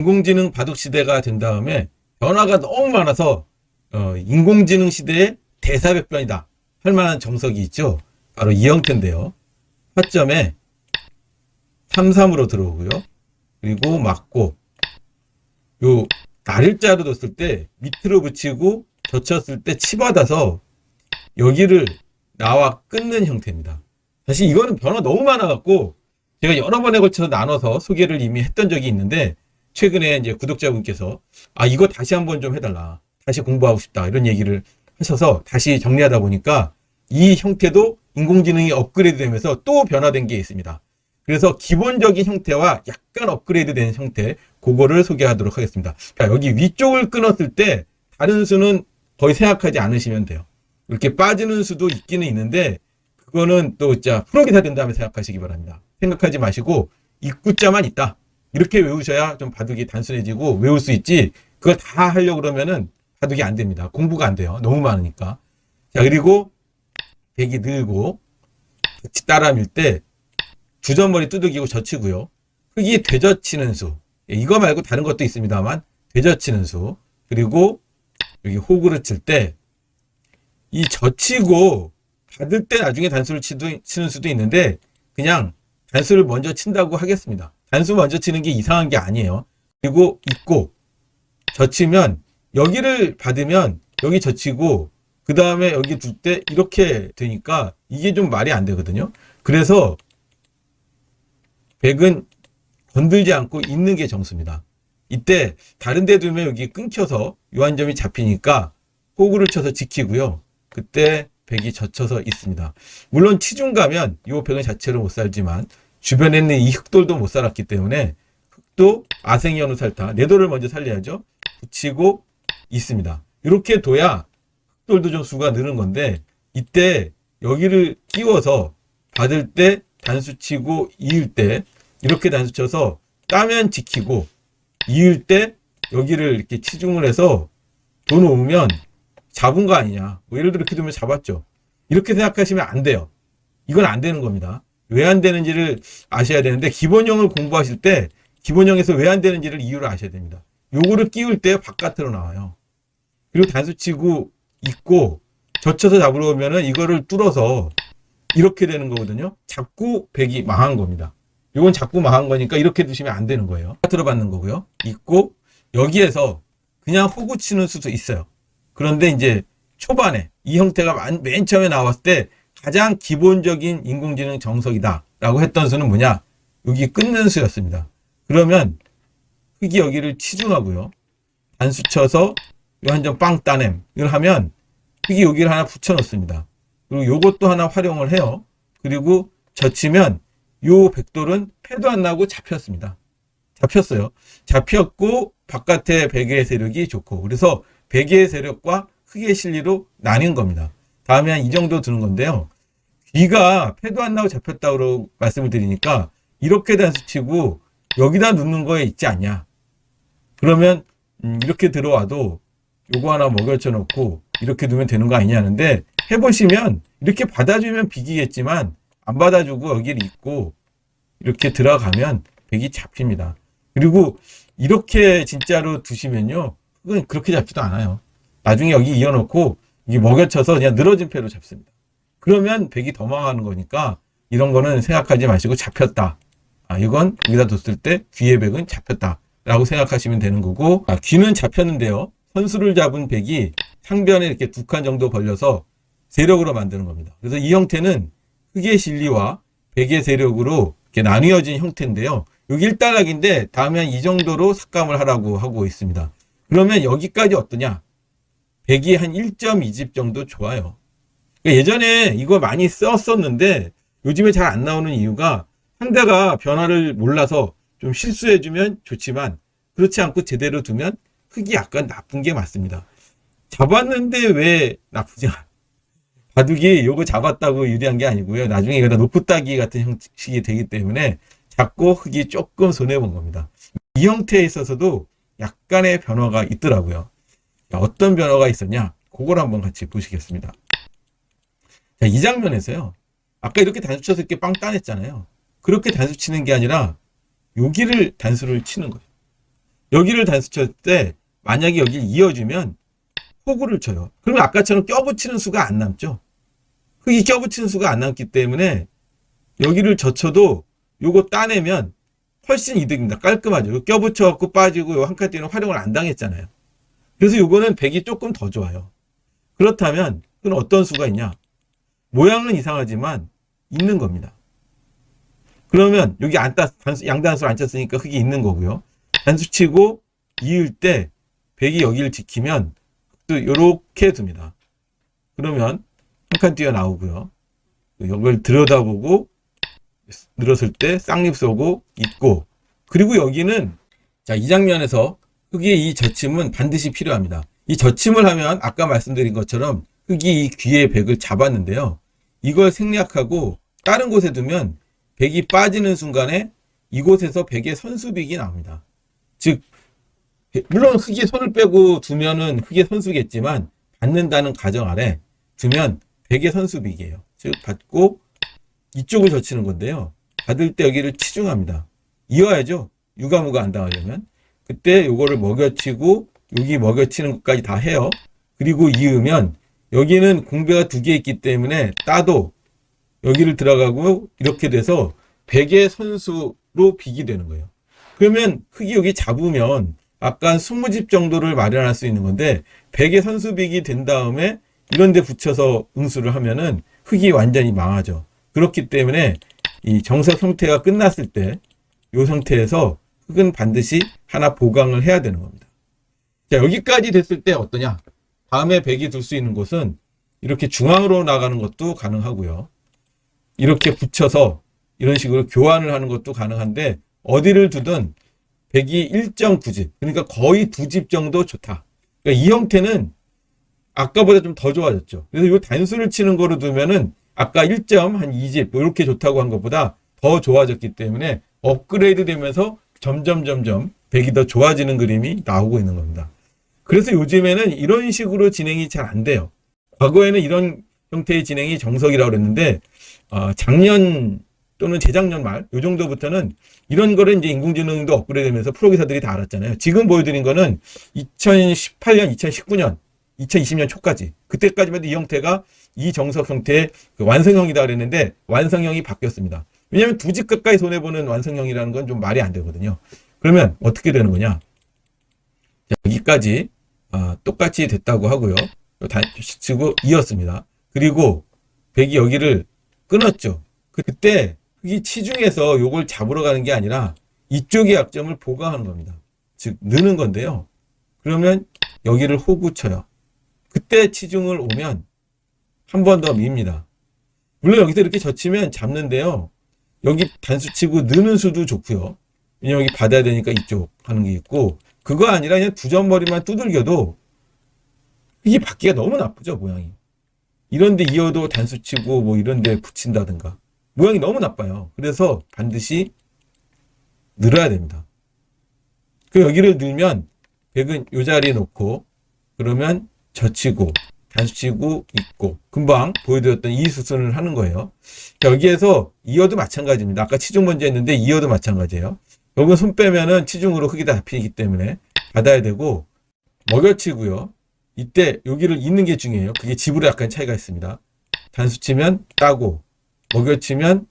인공지능 바둑 시대가 된 다음에 변화가 너무 많아서 어, 인공지능 시대의 대사백변이다 할 만한 정석이 있죠. 바로 이 형태인데요. 화점에 3, 3으로 들어오고요. 그리고 맞고 요 날일자로 뒀을 때 밑으로 붙이고 젖혔을 때 치받아서 여기를 나와 끊는 형태입니다. 사실 이거는 변화 너무 많아갖고 제가 여러 번에 걸쳐서 나눠서 소개를 이미 했던 적이 있는데 최근에 이제 구독자분께서 아 이거 다시 한번 좀 해달라 다시 공부하고 싶다 이런 얘기를 하셔서 다시 정리하다 보니까 이 형태도 인공지능이 업그레이드 되면서 또 변화된 게 있습니다. 그래서 기본적인 형태와 약간 업그레이드 된 형태 그거를 소개하도록 하겠습니다. 자, 여기 위쪽을 끊었을 때 다른 수는 거의 생각하지 않으시면 돼요. 이렇게 빠지는 수도 있기는 있는데 그거는 또 진짜 프로기사 된 다음에 생각하시기 바랍니다. 생각하지 마시고 입구자만 있다. 이렇게 외우셔야 좀 바둑이 단순해지고 외울 수 있지 그걸 다 하려고 그러면은 바둑이 안 됩니다. 공부가 안 돼요. 너무 많으니까. 자, 그리고 백이 늘고 같이 따라밀 때 주전머리 두들기고 젖히고요. 흙이 되젖히는 수. 예, 이거 말고 다른 것도 있습니다만 되젖히는 수. 그리고 여기 호구를 칠 때 이 젖히고 받을 때 나중에 단수를 치는 수도 있는데 그냥 단수를 먼저 친다고 하겠습니다. 단수 먼저 치는 게 이상한 게 아니에요. 그리고 있고 젖히면 여기를 받으면 여기 젖히고 그 다음에 여기 둘 때 이렇게 되니까 이게 좀 말이 안 되거든요. 그래서 백은 건들지 않고 있는 게 정수입니다. 이때 다른 데 두면 여기 끊겨서 요한점이 잡히니까 호구를 쳐서 지키고요. 그때 백이 젖혀서 있습니다. 물론 치중 가면 이 백은 자체로 못 살지만 주변에 있는 이 흑돌도 못 살았기 때문에 아생이 어느 살타 내돌을 먼저 살려야죠. 붙이고 있습니다. 이렇게 둬야 흑돌도 좀 수가 느는 건데 이때 여기를 끼워서 받을 때 단수 치고 이을 때 이렇게 단수 쳐서 따면 지키고 이을 때 여기를 이렇게 치중을 해서 돈 오면 잡은 거 아니냐. 뭐 예를 들어 이렇게 두면 잡았죠. 이렇게 생각하시면 안 돼요. 이건 안 되는 겁니다. 왜 안 되는지를 아셔야 되는데 기본형을 공부하실 때 기본형에서 왜 안 되는지를 이유를 아셔야 됩니다. 요거를 끼울 때 바깥으로 나와요. 그리고 단수 치고 있고 젖혀서 잡으러 오면은 이거를 뚫어서 이렇게 되는 거거든요. 자꾸 백이 망한 겁니다. 이건 자꾸 망한 거니까 이렇게 두시면 안 되는 거예요. 바깥으로 받는 거고요. 있고 여기에서 그냥 호구 치는 수도 있어요. 그런데 이제 초반에 이 형태가 만- 맨 처음에 나왔을 때 가장 기본적인 인공지능 정석이다 라고 했던 수는 뭐냐? 여기 끊는 수였습니다. 그러면 흙이 여기를 치중하고요. 단수 쳐서 요한점빵 따냄 이걸 하면 흙이 여기를 하나 붙여 놓습니다. 그리고 요것도 하나 활용을 해요. 그리고 젖히면 요 백돌은 패도 안 나고 잡혔습니다. 잡혔어요. 잡혔고 바깥에 백의 세력이 좋고 그래서 백의 세력과 흙의 실리로 나뉜 겁니다. 다음에 한 이 정도 드는 건데요. 귀가 패도 안 나고 잡혔다고 말씀을 드리니까 이렇게 단수치고 여기다 놓는 거에 있지 않냐. 그러면 음, 이렇게 들어와도 요거 하나 먹여쳐 놓고 이렇게 두면 되는 거 아니냐는데 해보시면 이렇게 받아주면 비기겠지만 안 받아주고 여기를 있고 이렇게 들어가면 백이 잡힙니다. 그리고 이렇게 진짜로 두시면요. 그건 그렇게 잡지도 않아요. 나중에 여기 이어놓고 이게 먹여쳐서 그냥 늘어진 패로 잡습니다. 그러면 백이 더 망하는 거니까 이런 거는 생각하지 마시고 잡혔다. 아, 이건 여기다 뒀을 때 귀의 백은 잡혔다. 라고 생각하시면 되는 거고, 아, 귀는 잡혔는데요. 선수를 잡은 백이 상변에 이렇게 두 칸 정도 벌려서 세력으로 만드는 겁니다. 그래서 이 형태는 흑의 실리와 백의 세력으로 이렇게 나뉘어진 형태인데요. 여기 1단락인데 다음에 한이 정도로 삭감을 하라고 하고 있습니다. 그러면 여기까지 어떠냐? 백이 한 1.2집 정도 좋아요. 그러니까 예전에 이거 많이 썼었는데 요즘에 잘 안 나오는 이유가 상대가 변화를 몰라서 좀 실수해주면 좋지만 그렇지 않고 제대로 두면 흙이 약간 나쁜 게 맞습니다. 잡았는데 왜 나쁘지 않아? 바둑이 요거 잡았다고 유리한 게 아니고요. 나중에 이거다 높고 따기 같은 형식이 되기 때문에 잡고 흙이 조금 손해본 겁니다. 이 형태에 있어서도 약간의 변화가 있더라고요. 자, 어떤 변화가 있었냐? 그걸 한번 같이 보시겠습니다. 자, 이 장면에서요. 아까 이렇게 단수 쳐서 이렇게 빵 따냈잖아요. 그렇게 단수 치는 게 아니라 여기를 단수를 치는 거예요. 여기를 단수 쳤을 때 만약에 여기를 이어주면 호구를 쳐요. 그러면 아까처럼 껴붙이는 수가 안 남죠. 흙이 껴붙이는 수가 안 남기 때문에 여기를 젖혀도 요거 따내면 훨씬 이득입니다. 깔끔하죠. 요 껴붙여갖고 빠지고 요 한 칸 뛰는 활용을 안 당했잖아요. 그래서 요거는 백이 조금 더 좋아요. 그렇다면 그건 어떤 수가 있냐? 모양은 이상하지만 있는 겁니다. 그러면 여기 안 따, 단수, 양단수를 안 쳤으니까 흙이 있는 거고요. 단수 치고 이을 때 백이 여기를 지키면 또 요렇게 둡니다. 그러면 한 칸 뛰어 나오고요. 이걸 들여다보고 늘었을 때 쌍립 쏘고 있고 그리고 여기는 자 이 장면에서 흙의 이 젖힘은 반드시 필요합니다. 이 젖힘을 하면 아까 말씀드린 것처럼 흙이 이 귀의 백을 잡았는데요. 이걸 생략하고 다른 곳에 두면 백이 빠지는 순간에 이곳에서 백의 선수빅이 나옵니다. 즉 물론 흙이 손을 빼고 두면은 흙의 선수겠지만 받는다는 가정 아래 두면 백의 선수빅이에요. 즉 받고 이쪽을 젖히는 건데요. 받을 때 여기를 치중합니다. 이어야죠. 유가무가 안 당하려면. 그때 요거를 먹여치고 여기 먹여치는 것까지 다 해요. 그리고 이으면 여기는 공배가 두 개 있기 때문에 따도 여기를 들어가고 이렇게 돼서 백의 선수로 빅이 되는 거예요. 그러면 흙이 여기 잡으면 아까 20집 정도를 마련할 수 있는 건데 백의 선수 빅이 된 다음에 이런 데 붙여서 응수를 하면은 흙이 완전히 망하죠. 그렇기 때문에 이 정석 형태가 끝났을 때 이 상태에서 흙은 반드시 하나 보강을 해야 되는 겁니다. 자, 여기까지 됐을 때 어떠냐? 다음에 백이 둘 수 있는 곳은 이렇게 중앙으로 나가는 것도 가능하고요. 이렇게 붙여서 이런 식으로 교환을 하는 것도 가능한데 어디를 두든 백이 1.9집, 그러니까 거의 두 집 정도 좋다. 그러니까 이 형태는 아까보다 좀 더 좋아졌죠. 그래서 이 단수를 치는 거로 두면은 아까 1점 한 2집 이렇게 좋다고 한 것보다 더 좋아졌기 때문에 업그레이드 되면서 점점 점점 백이 더 좋아지는 그림이 나오고 있는 겁니다. 그래서 요즘에는 이런 식으로 진행이 잘 안 돼요. 과거에는 이런 형태의 진행이 정석이라고 그랬는데 어, 작년 또는 재작년 말 요 정도부터는 이런 거를 이제 인공지능도 업그레이드되면서 프로기사들이 다 알았잖아요. 지금 보여드린 거는 2018년, 2019년, 2020년 초까지 그때까지만 해도 이 형태가 이 정석 형태의 그 완성형이다 그랬는데 완성형이 바뀌었습니다. 왜냐하면 두 집 가까이 손해 보는 완성형이라는 건 좀 말이 안 되거든요. 그러면 어떻게 되는 거냐? 자, 여기까지 아, 똑같이 됐다고 하고요. 다 치고 이었습니다. 그리고 백이 여기를 끊었죠. 그- 그때 이 치중에서 요걸 잡으러 가는 게 아니라 이쪽의 약점을 보강하는 겁니다. 즉 느는 건데요. 그러면 여기를 호구 쳐요. 그때 치중을 오면 한 번 더 밉니다. 물론 여기서 이렇게 젖히면 잡는데요. 여기 단수 치고 느는 수도 좋고요. 왜냐면 여기 받아야 되니까 이쪽 하는 게 있고 그거 아니라 그냥 두 점머리만 두들겨도 이게 받기가 너무 나쁘죠 모양이. 이런데 이어도 단수 치고 뭐 이런데 붙인다든가 모양이 너무 나빠요. 그래서 반드시 늘어야 됩니다. 그 여기를 늘면 백은 요 자리에 놓고 그러면 젖히고 단수치고 있고 금방 보여드렸던 이 수순을 하는 거예요. 자, 여기에서 이어도 마찬가지입니다. 아까 치중 먼저 했는데 이어도 마찬가지예요. 여기 손 빼면은 치중으로 흙이 다 잡히기 때문에 받아야 되고 먹여치고요. 이때 여기를 잇는 게 중요해요. 그게 집으로 약간 차이가 있습니다. 단수 치면 따고 먹여치면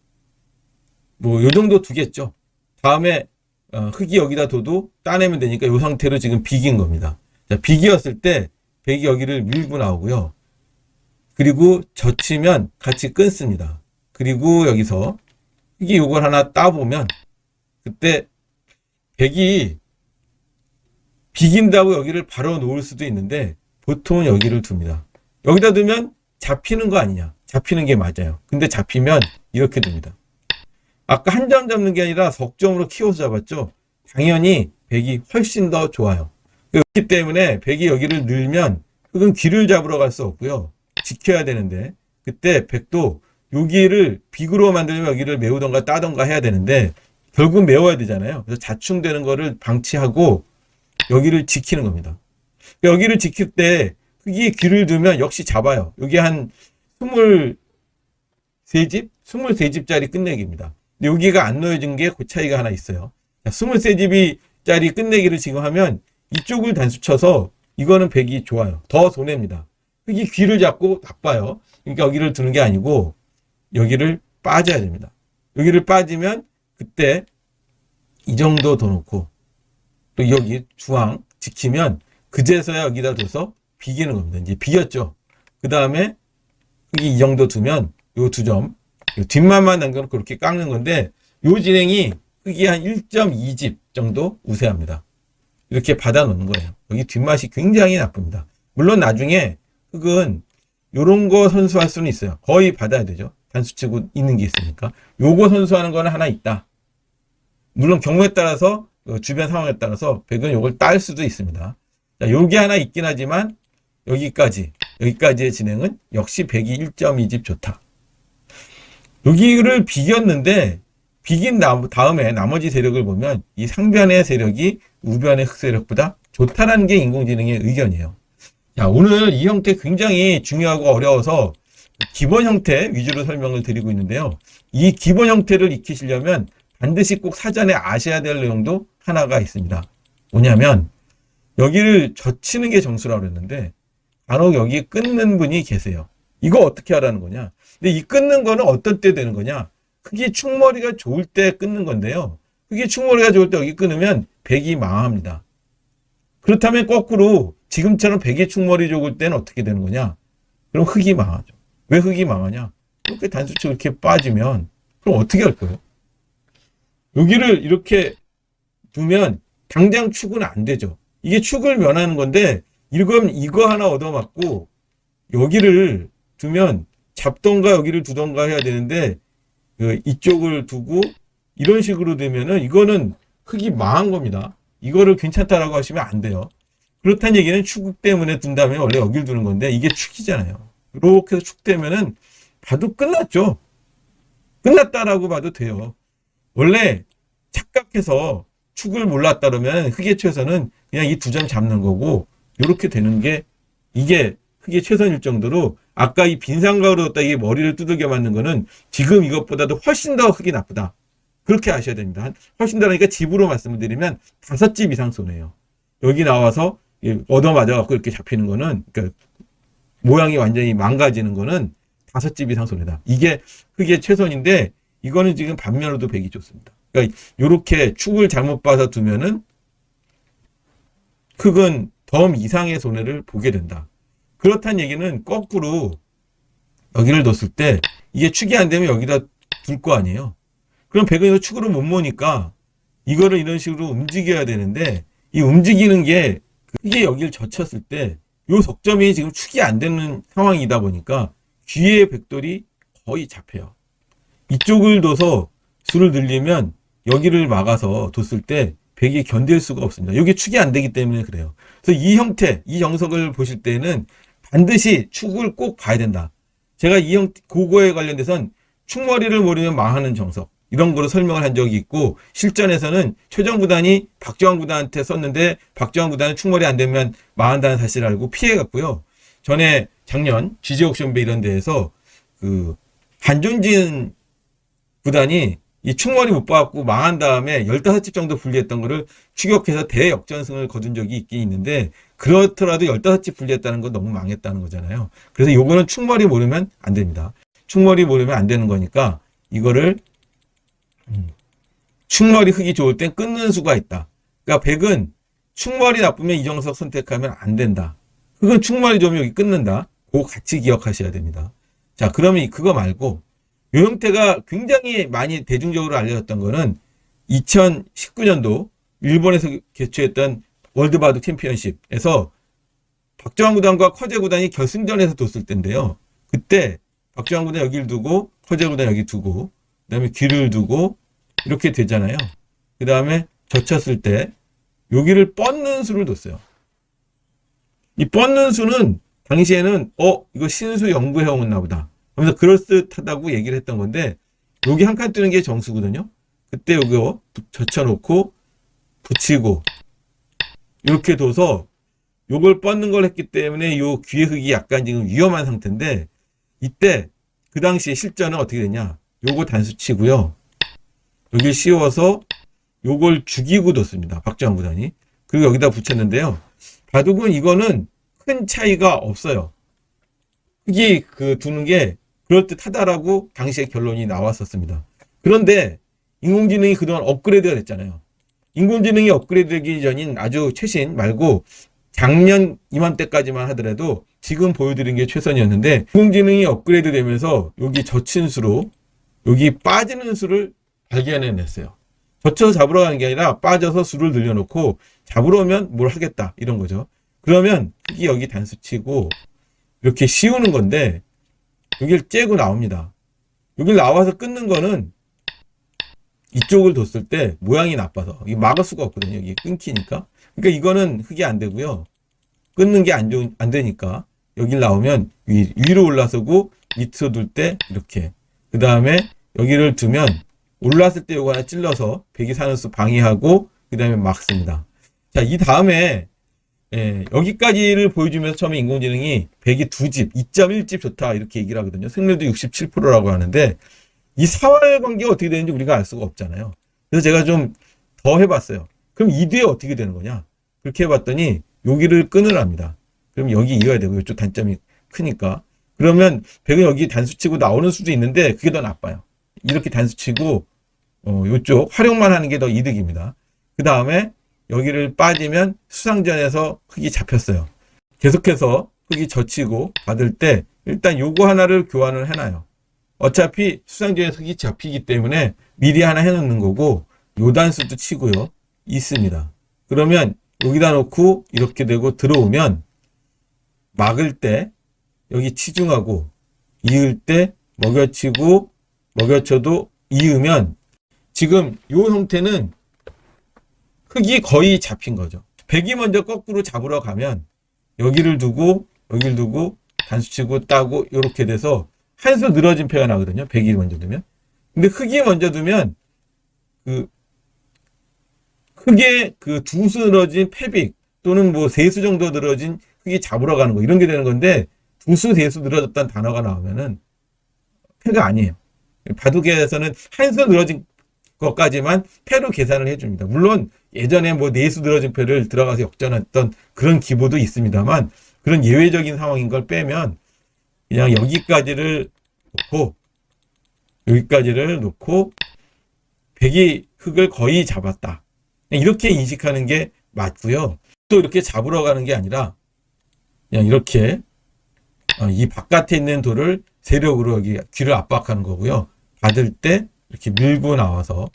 뭐 요 정도 두겠죠. 다음에 어, 흙이 여기다 둬도 따내면 되니까 요 상태로 지금 비긴 겁니다. 자, 비기었을 때 백이 여기를 밀고 나오고요. 그리고 젖히면 같이 끊습니다. 그리고 여기서 흙이 요걸 하나 따보면 그때 백이 비긴다고 여기를 바로 놓을 수도 있는데 보통은 여기를 둡니다. 여기다 두면 잡히는 거 아니냐. 잡히는 게 맞아요. 근데 잡히면 이렇게 됩니다. 아까 한 점 잡는 게 아니라 석점으로 키워서 잡았죠. 당연히 백이 훨씬 더 좋아요. 그렇기 때문에 백이 여기를 늘면 흙은 귀를 잡으러 갈 수 없고요. 지켜야 되는데 그때 백도 여기를 빅으로 만들면 여기를 메우던가 따던가 해야 되는데 결국 메워야 되잖아요. 그래서 자충되는 거를 방치하고 여기를 지키는 겁니다. 여기를 지킬 때 흙이 귀를 두면 역시 잡아요. 여기 한 23집? 23집짜리 끝내기입니다. 여기가 안 놓여진 게 그 차이가 하나 있어요. 23집이 짜리 끝내기를 지금 하면 이쪽을 단수 쳐서 이거는 백이 좋아요. 더 손해입니다. 흑이 귀를 잡고 나빠요. 그러니까 여기를 두는 게 아니고 여기를 빠져야 됩니다. 여기를 빠지면 그때 이 정도 더 놓고 또 여기 중앙 지키면 그제서야 여기다 둬서 비기는 겁니다. 이제 비겼죠. 그 다음에 이 정도 두면 요 두 점, 요 뒷만만 남겨놓고 그렇게 깎는 건데 요 진행이 흑이 한 1.2집 정도 우세합니다. 이렇게 받아 놓는 거예요. 여기 뒷맛이 굉장히 나쁩니다. 물론 나중에 흑은 요런 거 선수할 수는 있어요. 거의 받아야 되죠. 단수 치고 있는 게 있으니까. 요거 선수하는 거는 하나 있다. 물론 경우에 따라서 그 주변 상황에 따라서 백은 요걸 딸 수도 있습니다. 자, 요게 하나 있긴 하지만 여기까지 여기까지의 진행은 역시 백이 1.2집 좋다. 여기를 비겼는데 비긴 나- 다음에 나머지 세력을 보면 이 상변의 세력이 우변의 흑세력보다 좋다라는 게 인공지능의 의견이에요. 자, 오늘 이 형태 굉장히 중요하고 어려워서 기본 형태 위주로 설명을 드리고 있는데요. 이 기본 형태를 익히시려면 반드시 꼭 사전에 아셔야 될 내용도 하나가 있습니다. 뭐냐면 여기를 젖히는 게 정수라고 그랬는데 간혹 여기 끊는 분이 계세요. 이거 어떻게 하라는 거냐? 근데 이 끊는 거는 어떤 때 되는 거냐? 흑이 충머리가 좋을 때 끊는 건데요. 흑이 충머리가 좋을 때 여기 끊으면 백이 망합니다. 그렇다면 거꾸로 지금처럼 백이 충머리 좋을 때는 어떻게 되는 거냐? 그럼 흑이 망하죠. 왜 흑이 망하냐? 이렇게 단수치 이렇게 빠지면 그럼 어떻게 할 거예요? 여기를 이렇게 두면 당장 축은 안 되죠. 이게 축을 면하는 건데 이건 이거 하나 얻어맞고 여기를 두면 잡던가 여기를 두던가 해야 되는데 그 이쪽을 두고 이런 식으로 되면은 이거는 흙이 망한 겁니다. 이거를 괜찮다라고 하시면 안 돼요. 그렇다는 얘기는 축 때문에 둔다면 원래 여기를 두는 건데 이게 축이잖아요. 이렇게 해서 축 되면은 봐도 끝났죠. 끝났다라고 봐도 돼요. 원래 착각해서 축을 몰랐다 그러면 최선은 그냥 이 두 점 잡는 거고 이렇게 되는 게 이게 흑의 최선일 정도로 아까 이 빈상가로 뒀다 이게 머리를 두들겨 맞는 거는 지금 이것보다도 훨씬 더 흑이 나쁘다. 그렇게 아셔야 됩니다. 한- 훨씬 더니까 집으로 말씀을 드리면 다섯 집 이상 손해요. 여기 나와서 이 얻어 맞아갖고 이렇게 잡히는 거는 그러니까 모양이 완전히 망가지는 거는 다섯 집 이상 손해다. 이게 흑의 최선인데 이거는 지금 반면으로도 백이 좋습니다. 그러니까 요렇게 축을 잘못 봐서 두면은 흑은 덤 이상의 손해를 보게 된다. 그렇다는 얘기는 거꾸로 여기를 뒀을 때 이게 축이 안 되면 여기다 둘 거 아니에요. 그럼 백은 이거 축으로 못 모니까 이거를 이런 식으로 움직여야 되는데 이 움직이는 게 이게 여기를 젖혔을 때요 석점이 지금 축이 안 되는 상황이다 보니까 귀의 백돌이 거의 잡혀요. 이쪽을 둬서 수를 늘리면 여기를 막아서 뒀을 때 백이 견딜 수가 없습니다. 여기 축이 안 되기 때문에 그래요. 그래서 이 형태, 이 정석을 보실 때는 반드시 축을 꼭 봐야 된다. 제가 이 형, 그거에 관련돼선 축머리를 모르면 망하는 정석. 이런 거로 설명을 한 적이 있고, 실전에서는 최정 구단이 박정환 구단한테 썼는데, 박정환 구단은 축머리 안 되면 망한다는 사실을 알고 피해갔고요. 전에 작년 GJ 옥션배 이런 데에서 그, 한존진 구단이 이 충머리 못 받고 망한 다음에 15집 정도 분리했던 거를 추격해서 대역전승을 거둔 적이 있긴 있는데 그렇더라도 15집 분리했다는 건 너무 망했다는 거잖아요. 그래서 요거는 충머리 모르면 안 됩니다. 충머리 모르면 안 되는 거니까 이거를 음, 충머리 흙이 좋을 땐 끊는 수가 있다. 그러니까 백은 충머리 나쁘면 이정석 선택하면 안 된다. 흙은 충머리 좋으면 여기 끊는다. 그거 같이 기억하셔야 됩니다. 자, 그러면 그거 말고 이 형태가 굉장히 많이 대중적으로 알려졌던 거는 2019년도 일본에서 개최했던 월드바둑 챔피언십에서 박정환 구단과 커제 구단이 결승전에서 뒀을 때인데요. 그때 박정환 구단 여기를 두고 커제 구단 여기 두고 그다음에 귀를 두고 이렇게 되잖아요. 그다음에 젖혔을 때 여기를 뻗는 수를 뒀어요. 이 뻗는 수는 당시에는 어 이거 신수 연구해 온 보다. 하면서 그럴듯하다고 얘기를 했던 건데 여기 한 칸 뜨는 게 정수거든요. 그때 요거 젖혀놓고 붙이고 이렇게 둬서 요걸 뻗는 걸 했기 때문에 요 귀의 흙이 약간 지금 위험한 상태인데 이때 그 당시에 실전은 어떻게 되냐 요거 단수 치고요 여기 씌워서 요걸 죽이고 뒀습니다. 박정환 구단이. 그리고 여기다 붙였는데요. 바둑은 이거는 큰 차이가 없어요. 흙이 그 두는 게 그럴듯하다라고 당시에 결론이 나왔었습니다. 그런데 인공지능이 그동안 업그레이드가 됐잖아요. 인공지능이 업그레이드 되기 전인 아주 최신 말고 작년 이맘때까지만 하더라도 지금 보여드린 게 최선이었는데 인공지능이 업그레이드 되면서 여기 젖힌 수로 여기 빠지는 수를 발견해냈어요. 젖혀서 잡으러 가는 게 아니라 빠져서 수를 늘려놓고 잡으러 오면 뭘 하겠다 이런 거죠. 그러면 여기 단수치고 이렇게 씌우는 건데 여기를 째고 나옵니다. 여기 나와서 끊는 거는 이쪽을 뒀을 때 모양이 나빠서 이게 막을 수가 없거든요. 이게 끊기니까. 그러니까 이거는 흙이 안 되고요. 끊는 게 안 좋은 안 되니까 여길 나오면 위, 위로 올라서고 밑으로 둘 때 이렇게 그 다음에 여기를 두면 올랐을 때 요거 하나 찔러서 배기 사는 수 방해하고 그 다음에 막습니다. 자, 이 다음에 예, 여기까지를 보여주면서 처음에 인공지능이 배기 두 집, 2.1집 좋다 이렇게 얘기를 하거든요. 승률도 67%라고 하는데 이 사활 관계가 어떻게 되는지 우리가 알 수가 없잖아요. 그래서 제가 좀 더 해봤어요. 그럼 이 뒤에 어떻게 되는 거냐? 그렇게 해봤더니 여기를 끊으랍니다. 그럼 여기 이어야 되고 이쪽 단점이 크니까. 그러면 백은 여기 단수치고 나오는 수도 있는데 그게 더 나빠요. 이렇게 단수치고 어, 이쪽 활용만 하는 게 더 이득입니다. 그 다음에 여기를 빠지면 수상전에서 흙이 잡혔어요. 계속해서 흙이 젖히고 받을 때 일단 요거 하나를 교환을 해놔요. 어차피 수상전에서 흙이 잡히기 때문에 미리 하나 해놓는 거고 요 단수도 치고요. 있습니다. 그러면 여기다 놓고 이렇게 되고 들어오면 막을 때 여기 치중하고 이을 때 먹여치고 먹여쳐도 이으면 지금 요 형태는 흙이 거의 잡힌 거죠. 백이 먼저 거꾸로 잡으러 가면 여기를 두고 여기를 두고 단수치고 따고 이렇게 돼서 한 수 늘어진 표가 나거든요. 백이 먼저 두면. 근데 흙이 먼저 두면 그 흙에 그 두 수 늘어진 패빅 또는 뭐 세 수 정도 늘어진 흙이 잡으러 가는 거 이런 게 되는 건데 두 수, 세 수 늘어졌다는 단어가 나오면은 패가 아니에요. 바둑에서는 한 수 늘어진 것까지만 패로 계산을 해줍니다. 물론 예전에 뭐네수 늘어진 패를 들어가서 역전했던 그런 기보도 있습니다만 그런 예외적인 상황인 걸 빼면 그냥 여기까지를 놓고 여기까지를 놓고 백이 흙을 거의 잡았다. 이렇게 인식하는 게 맞고요. 또 이렇게 잡으러 가는 게 아니라 그냥 이렇게 어, 이 바깥에 있는 돌을 세력으로 여기 귀를 압박하는 거고요. 받을 때 이렇게 밀고 나와서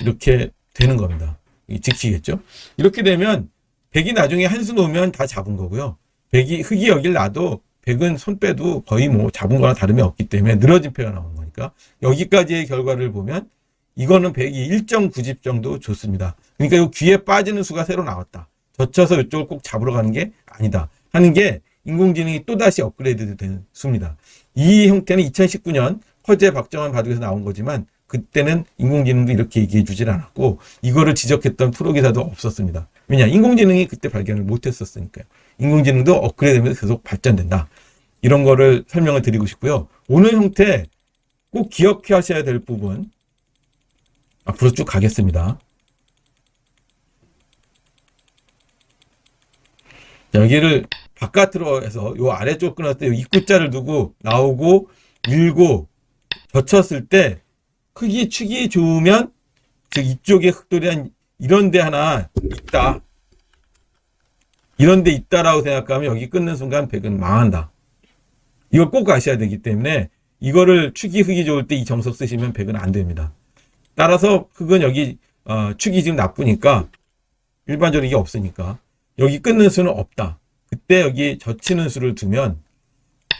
이렇게 되는 겁니다. 이 지키겠죠? 이렇게 되면 백이 나중에 한수 놓으면 다 잡은 거고요. 백이 흙이 여길 놔도 백은 손 빼도 거의 뭐 잡은 거나 다름이 없기 때문에 늘어진 표가 나오는 거니까 여기까지의 결과를 보면 이거는 백이 1.9집 정도 좋습니다. 그러니까 이 귀에 빠지는 수가 새로 나왔다. 젖혀서 이쪽을 꼭 잡으러 가는 게 아니다. 하는 게 인공지능이 또다시 업그레이드 된 수입니다. 이 형태는 2019년 허재 박정환 바둑에서 나온 거지만 그때는 인공지능도 이렇게 얘기해 주질 않았고 이거를 지적했던 프로기사도 없었습니다. 왜냐 인공지능이 그때 발견을 못했었으니까요. 인공지능도 업그레이드되면서 계속 발전된다. 이런 거를 설명을 드리고 싶고요. 오늘 형태 꼭 기억해 하셔야 될 부분 앞으로 쭉 가겠습니다. 자, 여기를 바깥으로 해서 요 아래쪽 끊었을 때 입구자를 두고 나오고 밀고 젖혔을 때 크기 축이 좋으면 즉 이쪽에 흑돌이 한 이런 데 하나 있다. 이런 데 있다라고 생각하면 여기 끊는 순간 백은 망한다. 이걸 꼭 아셔야 되기 때문에 이거를 축이 흙이 좋을 때 이 정석 쓰시면 백은 안 됩니다. 따라서 흙은 여기 어, 축이 지금 나쁘니까 일반적으로 이게 없으니까 여기 끊는 수는 없다. 그때 여기 젖히는 수를 두면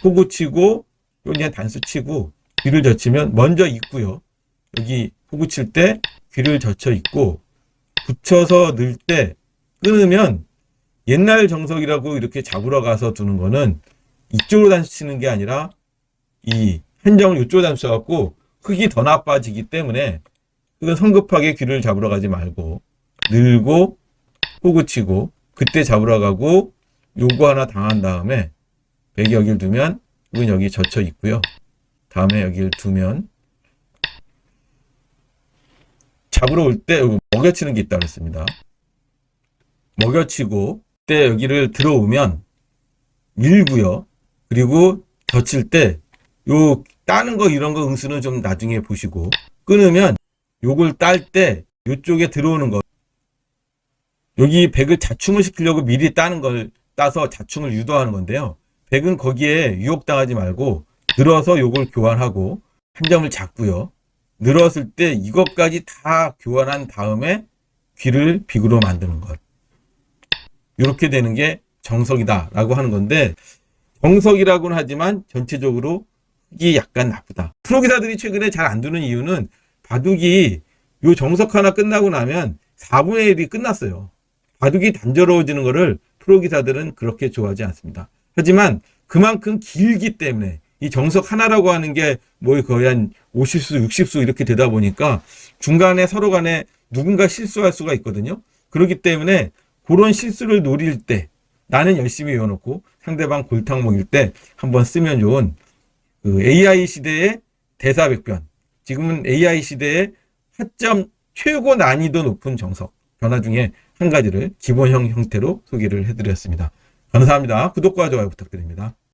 호구 치고 여기 단수 치고 귀를 젖히면 먼저 있고요. 여기 호구 칠 때 귀를 젖혀 있고 붙여서 넣을 때 끊으면 옛날 정석이라고 이렇게 잡으러 가서 두는 거는 이쪽으로 단수 치는 게 아니라 이 한정을 이쪽으로 단수 쳐갖고 흙이 더 나빠지기 때문에 그건 성급하게 귀를 잡으러 가지 말고 늘고 호구 치고 그때 잡으러 가고 요거 하나 당한 다음에 백이 여기를 두면 이건 여기 젖혀 있고요. 다음에 여기를 두면 잡으러 올 때 먹여치는 게 있다고 했습니다. 먹여치고 때 여기를 들어오면 밀고요. 그리고 젖힐 때 요 따는 거 이런 거 응수는 좀 나중에 보시고 끊으면 요걸 딸 때 요쪽에 들어오는 거 여기 백을 자충을 시키려고 미리 따는 걸 따서 자충을 유도하는 건데요. 백은 거기에 유혹당하지 말고 늘어서 요걸 교환하고 한 점을 잡고요. 늘었을 때 이것까지 다 교환한 다음에 귀를 비구로 만드는 것. 이렇게 되는 게 정석이다라고 하는 건데 정석이라고는 하지만 전체적으로 흙이 약간 나쁘다. 프로기사들이 최근에 잘 안 두는 이유는 바둑이 요 정석 하나 끝나고 나면 4분의 1이 끝났어요. 바둑이 단조로워지는 거를 프로기사들은 그렇게 좋아하지 않습니다. 하지만 그만큼 길기 때문에 이 정석 하나라고 하는 게 뭐 거의 한 50수, 60수 이렇게 되다 보니까 중간에 서로 간에 누군가 실수할 수가 있거든요. 그렇기 때문에 그런 실수를 노릴 때 나는 열심히 외워놓고 상대방 골탕 먹일 때 한번 쓰면 좋은 그 AI 시대의 대사백변. 지금은 AI 시대의 하점 최고 난이도 높은 정석 변화 중에 한 가지를 기본형 형태로 소개를 해드렸습니다. 감사합니다. 구독과 좋아요 부탁드립니다.